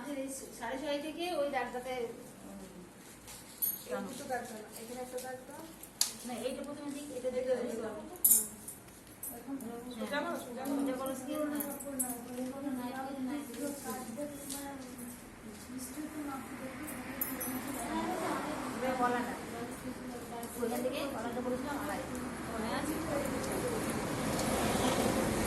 আমাদের সাড়ে ছয় থেকে ওই ডাক্তারে ডাক্তার বলা না।